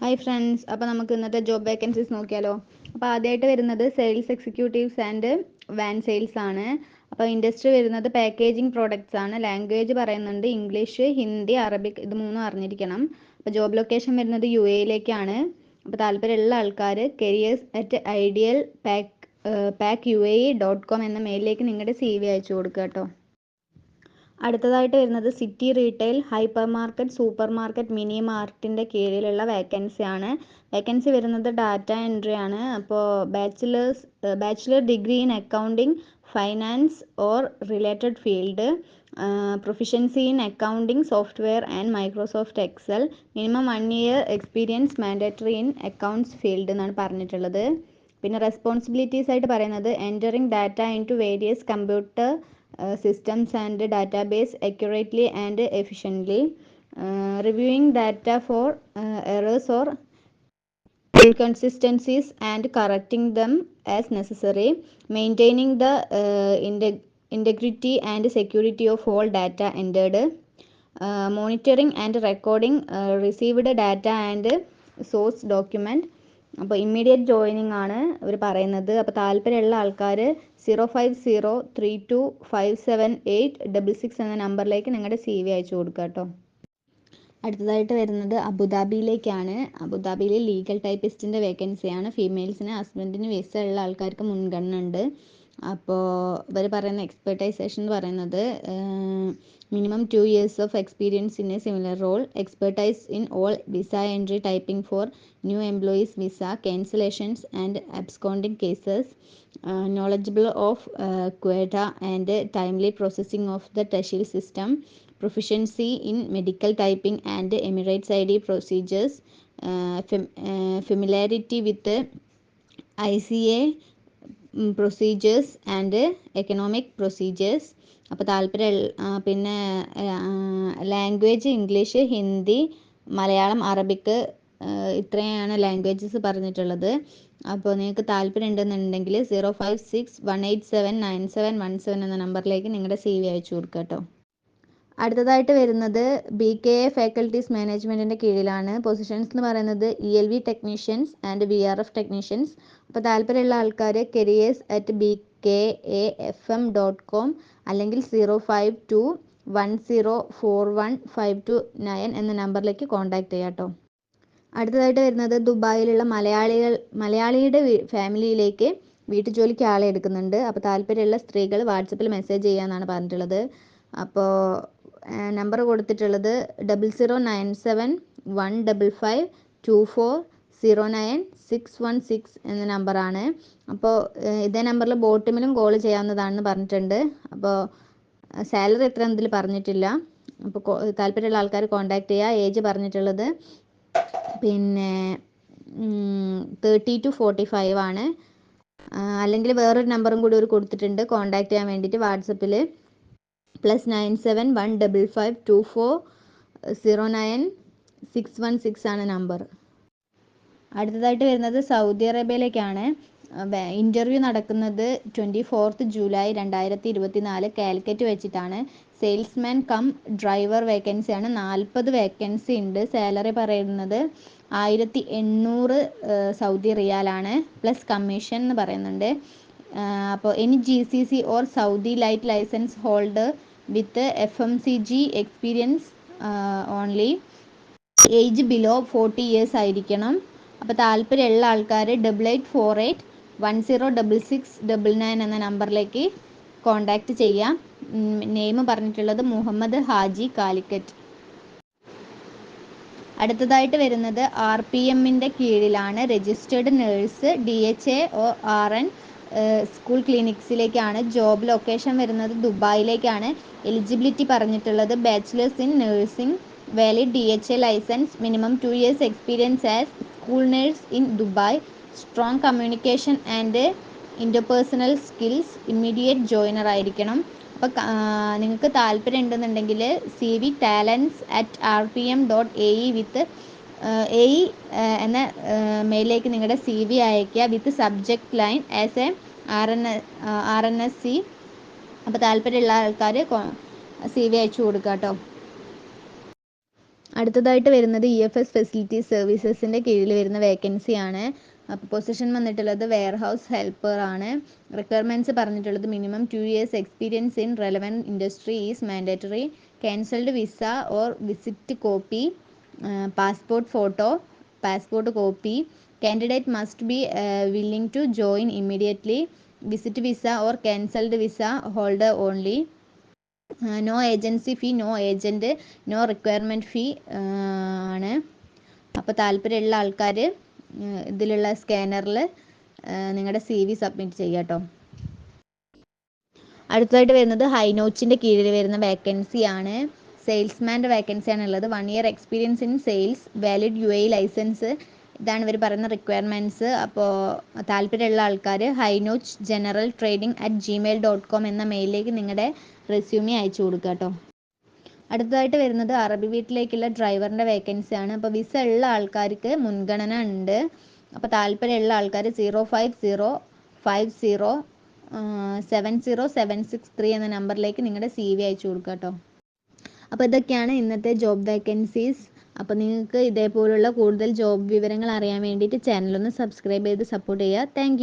Hi friends അപ്പോൾ നമുക്ക് ഇന്നത്തെ ജോബ് വേക്കൻസീസ് നോക്കിയാലോ. അപ്പോൾ ആദ്യമായിട്ട് വരുന്നത് sales executives and van sales ആണ്. അപ്പോൾ ഇൻഡസ്ട്രി വരുന്നത് പാക്കേജിംഗ് പ്രോഡക്റ്റ്സ് ആണ്. ലാംഗ്വേജ് പറയുന്നുണ്ട് ഇംഗ്ലീഷ് ഹിന്ദി അറബിക് ഇത് മൂന്നും അറിഞ്ഞിരിക്കണം. അപ്പോൾ ജോബ് ലൊക്കേഷൻ വരുന്നത് യു എയിലേക്കാണ് അപ്പോൾ താല്പര്യമുള്ള ആൾക്കാർ careers at ideal pack pack U A dot com എന്ന മെയിലിലേക്ക് നിങ്ങളുടെ സി വി അയച്ചു കൊടുക്കുക കേട്ടോ. അടുത്തതായിട്ട് വരുന്നത് city retail hypermarket supermarket mini മാർട്ടിന്റെ കീഴിലുള്ള വേക്കൻസി ആണ് വേക്കൻസി വരുന്നത് ഡാറ്റ എൻട്രി ആണ് അപ്പോൾ bachelors bachelor degree in accounting finance or related field proficiency in accounting software and Microsoft Excel minimum one year experience mandatory in accounts field എന്നാണ് പറഞ്ഞിട്ടുള്ളത്. പിന്നെ responsibilities ആയിട്ട് പറയുന്നത് entering data into various computer systems and database accurately and efficiently, uh, reviewing data for uh, errors or inconsistencies and correcting them as necessary, maintaining the uh, integ integrity and security of all data entered, uh, monitoring and recording uh, received data and source document അപ്പോൾ immediate joining ആണ് ഇവർ പറയുന്നത്. അപ്പോൾ താല്പര്യമുള്ള ആൾക്കാർ zero five zero three two five seven eight double six എന്ന നമ്പറിലേക്ക് നിങ്ങളുടെ സി വി അയച്ചു കൊടുക്കുക കേട്ടോ അടുത്തതായിട്ട് വരുന്നത് അബുദാബിയിലേക്കാണ്. അബുദാബിയിലെ ലീഗൽ ടൈപ്പിസ്റ്റിന്റെ വേക്കൻസിയാണ് ഫീമെയിൽസിന് ഹസ്ബൻഡിന് വിസ ഉള്ള ആൾക്കാർക്ക് മുൻഗണന ഉണ്ട്. അപ്പോൾ ഇവർ പറയുന്ന എക്സ്പെർട്ടൈസേഷൻ എന്ന് പറയുന്നത് minimum two years of experience in a similar role expertise in all visa entry typing for new employees visa cancellations and absconding cases knowledgeable of ക്വേഡ and timely processing of the Tasheel system proficiency in medical typing and Emirates I D procedures familiarity with I C A procedures and economic procedures അപ്പോൾ താല്പര്യം പിന്നെ language English Hindi Malayalam Arabic ഇത്രയാണ് languages പറഞ്ഞിട്ടുള്ളത്. അപ്പോൾ നിങ്ങൾക്ക് താല്പര്യം ഉണ്ടെന്നുണ്ടെങ്കിൽ zero five six one eight seven nine seven one seven എന്ന നമ്പറിലേക്ക് നിങ്ങളുടെ സി വി അയച്ചു കൊടുക്കുക കേട്ടോ. അടുത്തതായിട്ട് വരുന്നത് ബി കെ എ ഫാക്കൽറ്റീസ് മാനേജ്മെന്റിന്റെ കീഴിലാണ്. പൊസിഷൻസ് എന്ന് പറയുന്നത് E L V technicians and V R F technicians അപ്പോൾ താല്പര്യമുള്ള ആൾക്കാർ careers at B K A F M dot com അല്ലെങ്കിൽ zero five two one zero four one five two nine എന്ന നമ്പറിലേക്ക് കോൺടാക്ട് ചെയ്യാം കേട്ടോ അടുത്തതായിട്ട് വരുന്നത് ദുബായിലുള്ള മലയാളികൾ മലയാളിയുടെ ഫാമിലിയിലേക്ക് വീട്ടുജോലിക്ക് ആളെ എടുക്കുന്നുണ്ട്. അപ്പോൾ താല്പര്യമുള്ള സ്ത്രീകൾ വാട്സപ്പിൽ മെസ്സേജ് ചെയ്യാമെന്നാണ് പറഞ്ഞിട്ടുള്ളത്. അപ്പോൾ നമ്പർ കൊടുത്തിട്ടുള്ളത് double zero nine seven one double five two four zero nine six one six എന്ന നമ്പറാണ് അപ്പോൾ ഇതേ നമ്പറിൽ ബോട്ടിമിലും കോൾ ചെയ്യാവുന്നതാണെന്ന് പറഞ്ഞിട്ടുണ്ട്. അപ്പോൾ സാലറി എത്ര എന്നതിൽ പറഞ്ഞിട്ടില്ല. അപ്പോൾ താല്പര്യമുള്ള ആൾക്കാർ കോൺടാക്ട് ചെയ്യുക ഏജ് പറഞ്ഞിട്ടുള്ളത്. പിന്നെ തേർട്ടി ടു ഫോർട്ടി ഫൈവ് ആണ്. അല്ലെങ്കിൽ വേറൊരു നമ്പറും കൂടി ഒരു കൊടുത്തിട്ടുണ്ട്. കോൺടാക്ട് ചെയ്യാൻ വേണ്ടിയിട്ട് വാട്സപ്പിൽ plus nine seven one double five two four zero nine six one six ആണ് നമ്പർ അടുത്തതായിട്ട് വരുന്നത് സൗദി അറേബ്യയിലേക്കാണ്. ഇന്റർവ്യൂ നടക്കുന്നത് ട്വന്റി ഫോർത്ത് ജൂലൈ രണ്ടായിരത്തി ഇരുപത്തി നാല് കാലിക്കറ്റ് വെച്ചിട്ടാണ്. സെയിൽസ്മാൻ കം ഡ്രൈവർ വേക്കൻസി ആണ്. നാൽപ്പത് വേക്കൻസി ഉണ്ട് സാലറി പറയുന്നത്. ആയിരത്തി എണ്ണൂറ് സൗദി റിയാലാണ്. പ്ലസ് കമ്മീഷൻ എന്ന് പറയുന്നുണ്ട്. അപ്പോൾ any G C C or Saudi light licence holder with F M C G experience only age below forty years ആയിരിക്കണം. അപ്പോൾ താല്പര്യമുള്ള ആൾക്കാർ double eight four eight one zero double six double nine എന്ന നമ്പറിലേക്ക് contact ചെയ്യാം. Name പറഞ്ഞിട്ടുള്ളത് മുഹമ്മദ് ഹാജി കാലിക്കറ്റ്. അടുത്തതായിട്ട് വരുന്നത് ആർ പി എമ്മിന്റെ കീഴിലാണ് registered nurse D H A O R N school ക്ലിനിക്സിലേക്കാണ് job location വരുന്നത് ദുബായിലേക്കാണ്. എലിജിബിലിറ്റി പറഞ്ഞിട്ടുള്ളത് bachelors in nursing valid D H A licence minimum two years experience as school nurse in Dubai strong communication and interpersonal skills immediate joiner ആയിരിക്കണം. അപ്പോൾ നിങ്ങൾക്ക് താല്പര്യം ഉണ്ടെന്നുണ്ടെങ്കിൽ C V talents at R P M dot A E with A E എന്ന മെയിലേക്ക് നിങ്ങളുടെ C V അയക്കുക with subject line as A R N R N S C അപ്പോൾ താല്പര്യമുള്ള ആൾക്കാർ സി വി അയച്ചു കൊടുക്കുക കേട്ടോ അടുത്തതായിട്ട് വരുന്നത് ഇ എഫ് എസ് ഫെസിലിറ്റി സർവീസസിന്റെ കീഴിൽ വരുന്ന വേക്കൻസിയാണ് അപ്പോൾ പൊസിഷൻ വന്നിട്ടുള്ളത് വെയർ ഹൗസ് ഹെൽപ്പർ ആണ്. റിക്വയർമെന്റ്സ് പറഞ്ഞിട്ടുള്ളത് minimum two years experience in relevant industry is mandatory cancelled visa or visit copy passport photo passport copy candidate must be willing to join immediately visit visa or cancelled visa holder only no agency fee no agent no requirement fee ആണ്. അപ്പോൾ താല്പര്യമുള്ള ആൾക്കാർ ഇതിലുള്ള സ്കാനറിൽ നിങ്ങളുടെ C V submit ചെയ്യുക കേട്ടോ അടുത്തതായിട്ട് വരുന്നത് ഹൈനോച്ചിന്റെ കീഴിൽ വരുന്ന വേക്കൻസി ആണ്. സെയിൽസ്മാന്റെ വേക്കൻസി ആണ് ഉള്ളത് one year experience in sales valid U A licence ഇതാണ് ഇവർ പറയുന്ന റിക്വയർമെന്റ്സ് അപ്പോൾ താല്പര്യമുള്ള ആൾക്കാർ high notch general trading at Gmail dot com എന്ന മെയിലിലേക്ക് നിങ്ങളുടെ റെസ്യൂമി അയച്ചു കൊടുക്കുക കേട്ടോ അടുത്തതായിട്ട് വരുന്നത് അറബി വീട്ടിലേക്കുള്ള ഡ്രൈവറിന്റെ വേക്കൻസി ആണ്. അപ്പോൾ വിസ ഉള്ള ആൾക്കാർക്ക് മുൻഗണന ഉണ്ട്. അപ്പോൾ താല്പര്യമുള്ള ആൾക്കാർ zero five zero five zero seven zero seven six three എന്ന നമ്പറിലേക്ക് നിങ്ങളുടെ സി വി അയച്ചു കൊടുക്കുക കേട്ടോ അപ്പോൾ ഇതൊക്കെയാണ് ഇന്നത്തെ ജോബ് വേക്കൻസീസ് അപ്പോൾ നിങ്ങൾക്ക് ഇതേപോലുള്ള കൂടുതൽ ജോബ് വിവരങ്ങൾ അറിയാൻ വേണ്ടിയിട്ട് ഒന്ന് സബ്സ്ക്രൈബ് ചെയ്ത് സപ്പോർട്ട് ചെയ്യുക. താങ്ക്